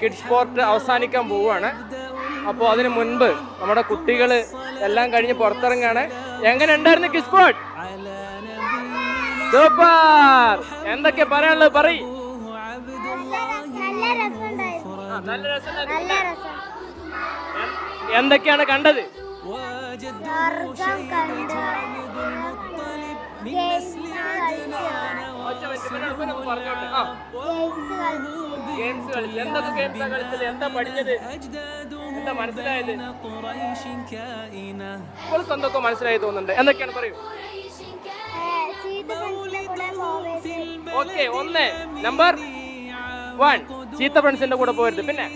Kid sport അവസാനിക്കാൻ പോവുകയാണ്. അപ്പോൾ അതിന് മുൻപ് നമ്മുടെ കുട്ടികൾ എല്ലാം കഴിഞ്ഞ് പുറത്തിറങ്ങാണ് എങ്ങനെ ഉണ്ടായിരുന്നു കിഡ്സ് സ്പോർട്ട്? സൂപ്പർ! എന്തൊക്കെ പറയാനുള്ളത് പറയ്. രസം. എന്തൊക്കെയാണ് കണ്ടത്? പറഞ്ഞോട്ടെ. ഗെയിംസ് എന്തൊക്കെ എന്താ പഠിച്ചത്? മനസ്സിലായി തോന്നുന്നുണ്ട്? എന്തൊക്കെയാണ് പറയൂ? ഓക്കെ ഒന്ന് നമ്പർ വൺ ചീത്ത ഫ്രണ്ട്സിന്റെ കൂടെ പോയിരുന്നു പിന്നെ?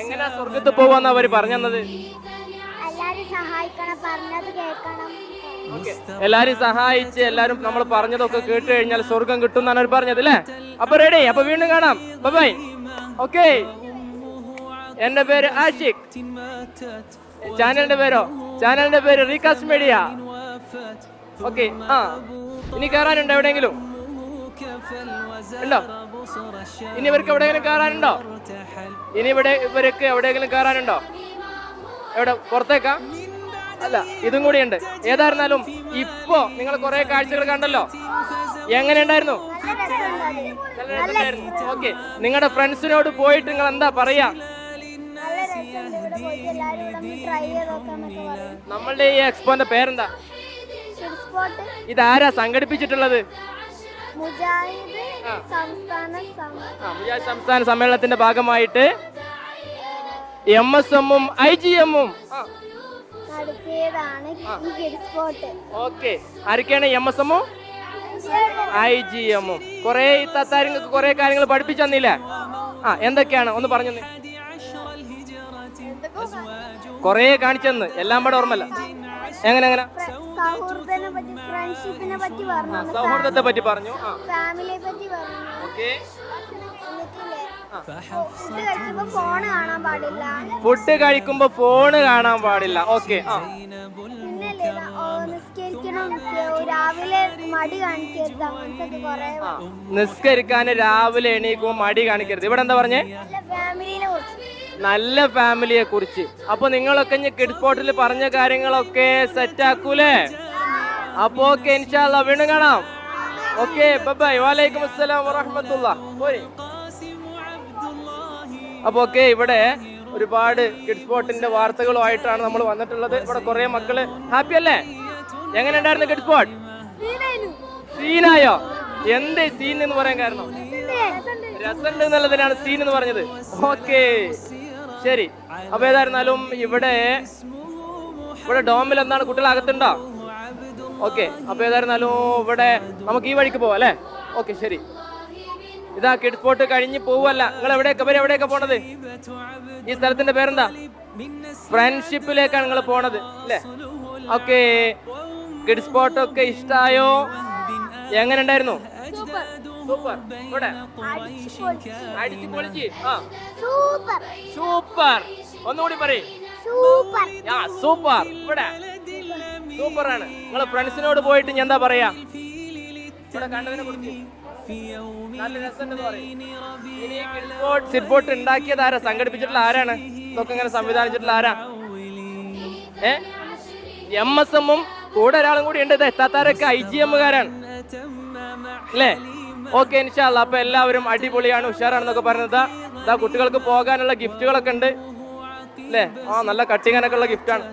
എങ്ങനെ സ്വർഗത്ത് പോവാന്നാ അവർ പറഞ്ഞത് സഹായിക്കണം പറഞ്ഞത് കേൾക്കണം. എല്ലാരും സഹായിച്ച് എല്ലാരും നമ്മൾ പറഞ്ഞതൊക്കെ കേട്ട് കഴിഞ്ഞാൽ സ്വർഗം കിട്ടും എന്നാണ് അവർ പറഞ്ഞത് അല്ലേ? അപ്പൊ റെഡി അപ്പൊ വീണ്ടും കാണാം. ബൈ ഓക്കെ എന്റെ പേര് ആഷിഖ്. ചാനലിന്റെ പേരോ? ചാനലിന്റെ പേര് റീകാസ്റ്റ് മീഡിയ. ഓക്കെ ആ. ഇനി കയറാനുണ്ടോ എവിടെയെങ്കിലും? ഉണ്ടോ? ഇനി ഇവർക്ക് എവിടെയെങ്കിലും കയറാനുണ്ടോ ഇനി ഇവിടെ ഇവർക്ക് എവിടെയെങ്കിലും കയറാനുണ്ടോ എവിടെ? പുറത്തേക്കാ? അല്ല ഇതും കൂടിയുണ്ട്. ഉണ്ട് ഏതായിരുന്നാലും ഇപ്പോ നിങ്ങൾ കുറെ കാഴ്ചകൾ കണ്ടല്ലോ. എങ്ങനെ ഉണ്ടായിരുന്നു? ഓക്കെ നിങ്ങളുടെ ഫ്രണ്ട്സിനോട് പോയിട്ട് നിങ്ങൾ എന്താ പറയാ? നമ്മളുടെ ഈ എക്സ്പോന്റെ പേരെന്താ? ഇതാരാ സംഘടിപ്പിച്ചിട്ടുള്ളത്? മുജാഹിദ് സംസ്ഥാന സമ്മേളനത്തിന്റെ ഭാഗമായിട്ട് എം എസ് എമ്മും ഐ ജി എമ്മും നടത്തിയതാണ് ഈ കിഡ് സ്പോട്ട് ഓക്കെ. ആരൊക്കെയാണ് എം എസ് എമ്മും ഐ ജി എമ്മും കുറെ തത്താരിങ്ങൾക്ക് കുറെ കാര്യങ്ങൾ പഠിപ്പിച്ചു തന്നില്ലേ? ആ എന്തൊക്കെയാണ്? ഒന്ന് പറഞ്ഞു കുറെ കാണിച്ചെന്ന് എല്ലാം പാടെ ഓർമ്മല്ല എങ്ങനെ എങ്ങനെ? സൗഹൃദത്തെ പറ്റി പറഞ്ഞു. ഫാമിലിയെ പറ്റി പറഞ്ഞു. ഓക്കെ. ഫുഡ് കഴിക്കുമ്പോ ഫോൺ കാണാൻ പാടില്ല ഫുഡ് കഴിക്കുമ്പോ ഫോണ് കാണാൻ പാടില്ല. ഓക്കെ ആ. പിന്നല്ലേ നിസ്കരിക്കണം രാവിലെ മടി കാണിക്കരുത്. അങ്ങനത്തെ കുറെ ആ. നിസ്കരിക്കാൻ രാവിലെ എണീക്കുമ്പോ മടി കാണിക്കരുത്. ഇവിടെ എന്താ പറഞ്ഞേ? നല്ല ഫാമിലിനെ കുറിച്ച്. നല്ല ഫാമിലിയെ കുറിച്ച്. അപ്പൊ നിങ്ങളൊക്കെ ഇനി കിഡ് സ്പോട്ടിൽ പറഞ്ഞ കാര്യങ്ങളൊക്കെ സെറ്റ് ആക്കൂലേ? അപ്പൊ ഓക്കെ ഇൻഷാല്ല വീണ്ടും കാണാം ഓക്കെ ബൈ വാലൈക്കും അസ്സലാം വറഹമത്തുള്ള പോരി. അപ്പൊ ഒക്കെ ഇവിടെ ഒരുപാട് കിഡ് സ്പോട്ടിന്റെ വാർത്തകളുമായിട്ടാണ് നമ്മൾ വന്നിട്ടുള്ളത്. ഇവിടെ കുറെ മക്കൾ ഹാപ്പി അല്ലേ? എങ്ങനെ ഉണ്ടായിരുന്നു കിഡ് സ്പോട്ട് സീനായോ എന്ത് സീൻ എന്ന് പറയാൻ കാരണം? രസമുണ്ട്. എന്നുള്ളതിനാണ് സീൻ എന്ന് പറഞ്ഞത്. ഓക്കെ ശരി. അപ്പൊ ഏതായിരുന്നാലും ഇവിടെ ഇവിടെ ഡോമിൽ എന്താണ്? കുട്ടികൾ അകത്തുണ്ടോ? ഓക്കെ അപ്പൊ ഏതായിരുന്നാലും ഇവിടെ നമുക്ക് ഈ വഴിക്ക് പോവാം അല്ലേ? ഓക്കെ ശരി. ഇതാ കിഡ്സ് സ്പോട്ട് കഴിഞ്ഞ് പോവല്ല നിങ്ങൾ എവിടെയൊക്കെ ഇവർ എവിടെയൊക്കെ പോണത്? ഈ സ്ഥലത്തിന്റെ പേരെന്താ? ഫ്രണ്ട്ഷിപ്പിലേക്കാണ് നിങ്ങൾ പോണത് അല്ലേ? ഓക്കെ. കിഡ് സ്പോട്ട് ഒക്കെ ഇഷ്ടായോ? എങ്ങനെ ഉണ്ടായിരുന്നു? സൂപ്പർ ഇവിടെ? അടിച്ച് പൊളിച്ച്. ആ. സൂപ്പർ ഒന്നുകൂടി പറയും. സൂപ്പർ ഇവിടെ. സൂപ്പർ ആണ്. നിങ്ങൾ ഫ്രണ്ട്സിനോട് പോയിട്ട് ഞാൻ എന്താ പറയാ? ഇവിടെ കണ്ടതിനെ കുറിച്ച്. സിറ്റ് ബോട്ട് ഉണ്ടാക്കിയത് ആരാ? സംഘടിപ്പിച്ചിട്ടുള്ള ആരാണ്? ഇതൊക്കെ ഇങ്ങനെ സംവിധാനിച്ചിട്ടുള്ള ആരാ? ഏ? എം എസ് എമ്മും കൂടെ ഒരാളും കൂടി ഉണ്ട്. എത്താത്താരൊക്കെ ഐ ജി എമ്മുകാരാണ് അല്ലേ? ഓക്കെ ഇൻഷാല്ല അപ്പൊ എല്ലാവരും അടിപൊളിയാണ് ഉഷാറാണെന്നൊക്കെ പറഞ്ഞത്. ഇതാ കുട്ടികൾക്ക് പോകാനുള്ള ഗിഫ്റ്റുകളൊക്കെ ഉണ്ട്. അല്ലേ? ആ നല്ല കട്ടിങ്ങനൊക്കെ ഉള്ള ഗിഫ്റ്റാണ്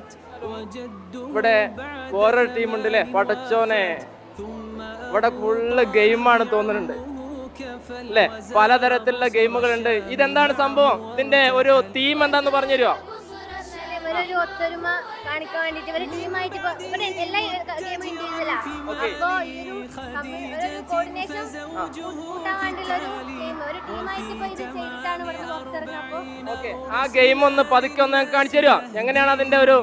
ഇവിടെ വേറൊരു ടീമുണ്ട് അല്ലേ പടച്ചോനെ. ഇവിടെ ഫുള്ള് ഗെയിമാണ് തോന്നുന്നുണ്ട്. അല്ലേ? പലതരത്തിലുള്ള ഗെയിമുകളുണ്ട് ഇതെന്താണ് സംഭവം? ഇതിന്റെ ഒരു തീം എന്താന്ന് പറഞ്ഞു തരുമോ ഒത്തൊരുമ കാണിക്കാൻ വേണ്ടിട്ട് ഇവർ ടീമായിട്ട് എല്ലാ ഗെയിമും ഇൻഡിവിജ്വലാ അപ്പൊ ഈ ഒരു ഒരു കോർഡിനേഷൻ കൂട്ടാൻ വേണ്ടിയുള്ള ഒരു ഗെയിം ഒരു ടീമായിട്ട് ഇപ്പൊ ഇത് ചെയ്തിട്ടാണ് ഇവിടുന്ന് പുറത്തിറങ്ങുക ആ ഗെയിം ഒന്ന് പതുക്കെ ഒന്ന് കാണിച്ചു തരുമോ എങ്ങനെയാണ് അതിന്റെ ഒരു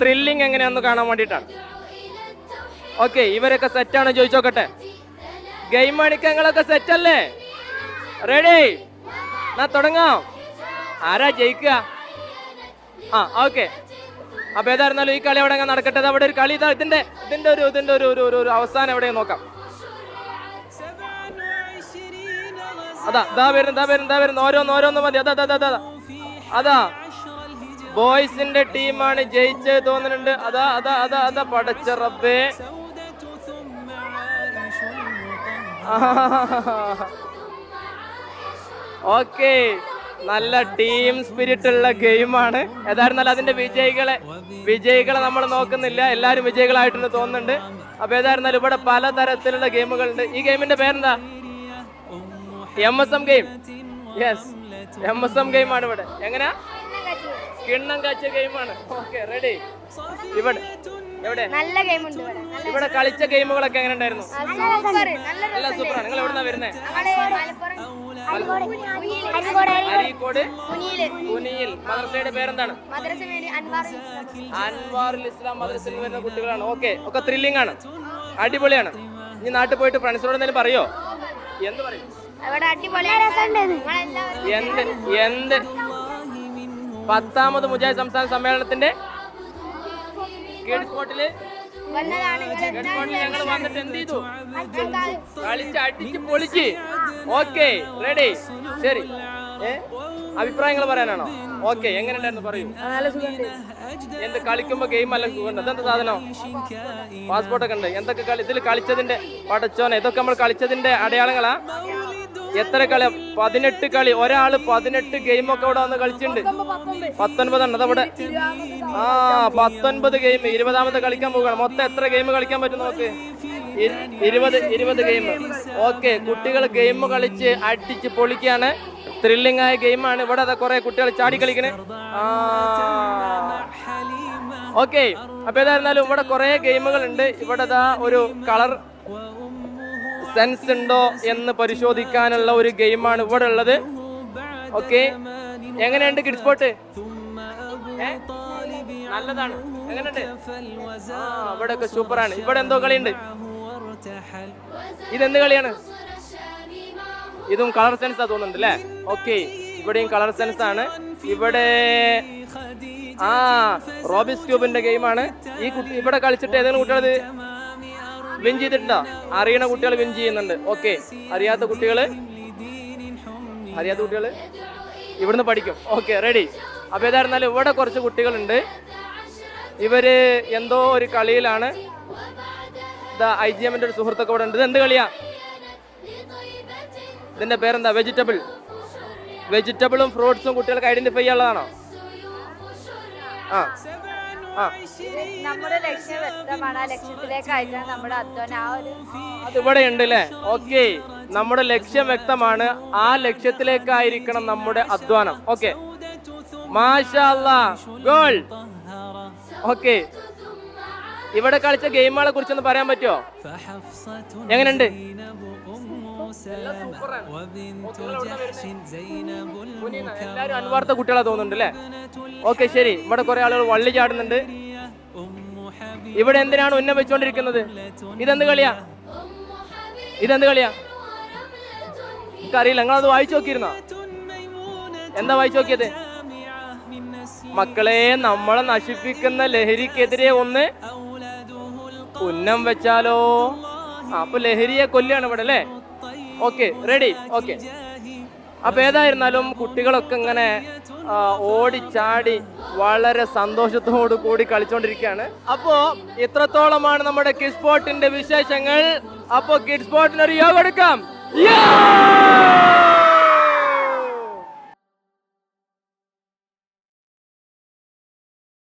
ത്രില്ലിങ് എങ്ങനെയാന്ന് കാണാൻ വേണ്ടിയിട്ടാണ്? ഓക്കെ ഇവരൊക്കെ സെറ്റാണ് ചോദിച്ചോക്കട്ടെ. ഗെയിം മണിക്കങ്ങളൊക്കെ സെറ്റ് അല്ലേ? റെഡി എന്നാ തുടങ്ങാം. ആരാ ജയിക്കുക? ആ ഓക്കെ. അപ്പൊ ഏതായിരുന്നാലും ഈ കളി അവിടെ നടക്കട്ടെ. അവിടെ ഒരു കളി. ഇതാ ഇതിന്റെ ഇതിന്റെ ഒരു ഇതിന്റെ ഒരു ഒരു ഒരു- അവസാനം എവിടെ നോക്കാം. അതാ ദാ വരുന്നു ദാ വരുന്നു ദാ വരുന്നു. ഓരോന്ന് ഓരോന്ന് മതി. അതാ അതാ അതാ അതാ അതാ. ബോയ്സിന്റെ ടീമാണ് ജയിച്ചത് തോന്നുന്നുണ്ട്. അതാ അതാ അതാ അതാ. പടച്ച റബ്ബേ. ഓക്കെ. നല്ല ടീം സ്പിരിറ്റ് ഉള്ള ഗെയിമാണ്. ഏതായിരുന്നാലും അതിന്റെ വിജയികളെ വിജയികളെ നമ്മൾ നോക്കുന്നില്ല. എല്ലാവരും വിജയികളായിട്ടുണ്ട് തോന്നുന്നുണ്ട്. അപ്പൊ ഏതായിരുന്നാലും ഇവിടെ പലതരത്തിലുള്ള ഗെയിമുകളുണ്ട്. ഈ ഗെയിമിന്റെ പേരെന്താ? M S M game yes M S M ഗെയിമാണ് ഇവിടെ. എങ്ങനെയാ കിണ്ണം കാച്ച ഗെയിമാണ്. ഓക്കെ റെഡി ഇവിടെ. എവിടെ? നല്ല ഗെയിം ഉണ്ട് ഇവിടെ. കളിച്ച ഗെയിമുകളൊക്കെ എങ്ങനെ ഉണ്ടായിരുന്നു? നല്ല സൂപ്പറാണ്. നിങ്ങൾ എവിടുന്നാ വരുന്നത് മലപ്പുറം. അരീക്കോട്? പുനിയിൽ മദ്രസയുടെ പേരെന്താണ്? അൻവാറിൽ ഇസ്ലാം മദ്രസയിൽ വരുന്ന കുട്ടികളാണ്. ഓക്കെ. ഒക്കെ ത്രില്ലിംഗ് ആണ് അടിപൊളിയാണ്. ഇനി നാട്ടിൽ പോയിട്ട് ഫ്രണ്ട്സിനോട് എന്തെങ്കിലും പറയോ? എന്ത് പറയും? അവിടെ അടിപൊളിയാണ് എന്ത്? എന്ത്? പത്താമത് മുജാഹിദ് സംസ്ഥാന സമ്മേളനത്തിന്റെ വന്നതാണ് സ്പോട്ടിൽ ഞങ്ങൾ വന്നിട്ട് എന്ത് ചെയ്തു? കളിച്ച് അടിച്ച് പൊളിച്ച്. Okay ready. ശരി. അഭിപ്രായങ്ങൾ പറയാനാണോ? ഓക്കെ എങ്ങനെ ഉണ്ടായിരുന്നു പറയൂ. എന്ത് കളിക്കുമ്പോ ഗെയിം അല്ല സുഖമുണ്ട് എന്തെന്ത് സാധനം? പാസ്പോർട്ടൊക്കെ ഉണ്ട്. എന്തൊക്കെ കളി ഇതിൽ കളിച്ചതിന്റെ പടച്ചോനെ ഇതൊക്കെ നമ്മൾ കളിച്ചതിന്റെ അടയാളങ്ങളാ? എത്ര കളി? പതിനെട്ട് കളി. ഒരാൾ പതിനെട്ട് ഗെയിം ഒക്കെ അവിടെ വന്ന് കളിച്ചിട്ടുണ്ട്. പത്തൊൻപതെണ്ണം അതവിടെ ആ പത്തൊൻപത് ഗെയിം ഇരുപതാമത്തെ കളിക്കാൻ പോവുകയാണ്. മൊത്തം എത്ര ഗെയിം കളിക്കാൻ പറ്റും നമുക്ക്? ഇരുപത് ഇരുപത് ഗെയിം ഓക്കെ കുട്ടികൾ ഗെയിം കളിച്ച് അടിച്ച് പൊളിക്കാണ് ത്രില്ലിംഗ് ആയ ഗെയിമാണ് ഇവിടെ അതാ കുറെ കുട്ടികൾ ചാടി കളിക്കണേ. ആ. ഓക്കെ അപ്പൊ ഏതായിരുന്നാലും ഇവിടെ കുറെ ഗെയിമുകൾ ഉണ്ട് ഇവിടെ ഒരു കളർ സെൻസ് ഉണ്ടോ എന്ന് പരിശോധിക്കാനുള്ള ഒരു ഗെയിമാണ് ഇവിടെ ഉള്ളത്. ഓക്കെ. എങ്ങനെയുണ്ട് കിഡ്സ് പോട്ട് നല്ലതാണ്. എങ്ങനെയുണ്ട്? ഇവിടെ ഒക്കെ സൂപ്പറാണ്. ഇവിടെ എന്തോ കളിയുണ്ട്? ഇതെന്ത് കളിയാണ്? ഇതും കളർ സെൻസ് തോന്നുന്നുണ്ട് അല്ലേ? ഓക്കെ. ഇവിടെയും കളർ സെൻസ് ആണ് ഇവിടെ ആ റോബിസ് ക്യൂബിന്റെ ഗെയിമാണ്. ഈ കുട്ടി ഇവിടെ കളിച്ചിട്ട് ഏതെങ്കിലും കുട്ടികൾ വിൻ ചെയ്തിട്ടുണ്ടോ അറിയണ കുട്ടികൾ വിൻ ചെയ്യുന്നുണ്ട്. ഓക്കെ അറിയാത്ത കുട്ടികൾ അറിയാത്ത കുട്ടികൾ ഇവിടുന്ന് പഠിക്കും. ഓക്കെ റെഡി അപ്പോൾ ഏതായിരുന്നാലും ഇവിടെ കുറച്ച് കുട്ടികളുണ്ട്. ഇവർ എന്തോ ഒരു കളിയിലാണ്. ഐ ജി എമ്മിന്റെ ഒരു സുഹൃത്തൊക്കെ ഇവിടെ ഉണ്ട്. ഇത് എന്ത് കളിയാ? ഇതിന്റെ പേരെന്താ? വെജിറ്റബിൾ വെജിറ്റബിളും ഫ്രൂട്ട്സും കുട്ടികൾക്ക് ഐഡന്റിഫൈ ചെയ്യാനുള്ളതാണോ? ആ. നമ്മുടെ ലക്ഷ്യം വ്യക്തമാണ്. ആ ലക്ഷ്യത്തിലേക്ക് ലക്ഷ്യത്തിലേക്കായിട്ടാണ് നമ്മുടെ അധ്വാനം ആ ഒരു അതിവിടെ ഉണ്ട് അല്ലേ ഓക്കെ. നമ്മുടെ ലക്ഷ്യം വ്യക്തമാണ്. ആ ലക്ഷ്യത്തിലേക്കായിരിക്കണം നമ്മുടെ അധ്വാനം. ഓക്കെ. ഗോൾ. ഓക്കെ. ഇവിടെ കളിച്ച ഗെയിമുകളെ കുറിച്ചൊന്ന് പറയാൻ പറ്റുമോ എങ്ങനെയുണ്ട്? എല്ലാരും അനുവാർത്ത കുട്ടികളെ തോന്നുന്നുണ്ട് അല്ലേ? ഓക്കെ ശരി. ഇവിടെ കുറെ ആളുകൾ വള്ളി ചാടുന്നുണ്ട്. ഇവിടെ എന്തിനാണ് ഉന്നം വെച്ചുകൊണ്ടിരിക്കുന്നത് ഇതെന്ത് കളിയാ? ഇതെന്ത് കളിയാ? എനിക്കറിയില്ല. നിങ്ങളത് വായിച്ചു നോക്കിയിരുന്നോ? എന്താ വായിച്ചു നോക്കിയത്? മക്കളെ നമ്മളെ നശിപ്പിക്കുന്ന ലഹരിക്കെതിരെ ഒന്ന് ഉന്നം വെച്ചാലോ? അപ്പൊ ലഹരിയെ കൊല്ലാണ് ഇവിടെ അല്ലേ? Okay ready okay. അപ്പൊ ഏതായിരുന്നാലും കുട്ടികളൊക്കെ ഇങ്ങനെ ഓടിച്ചാടി വളരെ സന്തോഷത്തോടു കൂടി കളിച്ചോണ്ടിരിക്കുകയാണ്. അപ്പോ ഇത്രത്തോളമാണ് നമ്മുടെ കിഡ്സ് സ്പോർട്ടിന്റെ വിശേഷങ്ങൾ. അപ്പോ കിഡ്സ് സ്പോർട്ടിന് ഒരു യോഗ എടുക്കാം!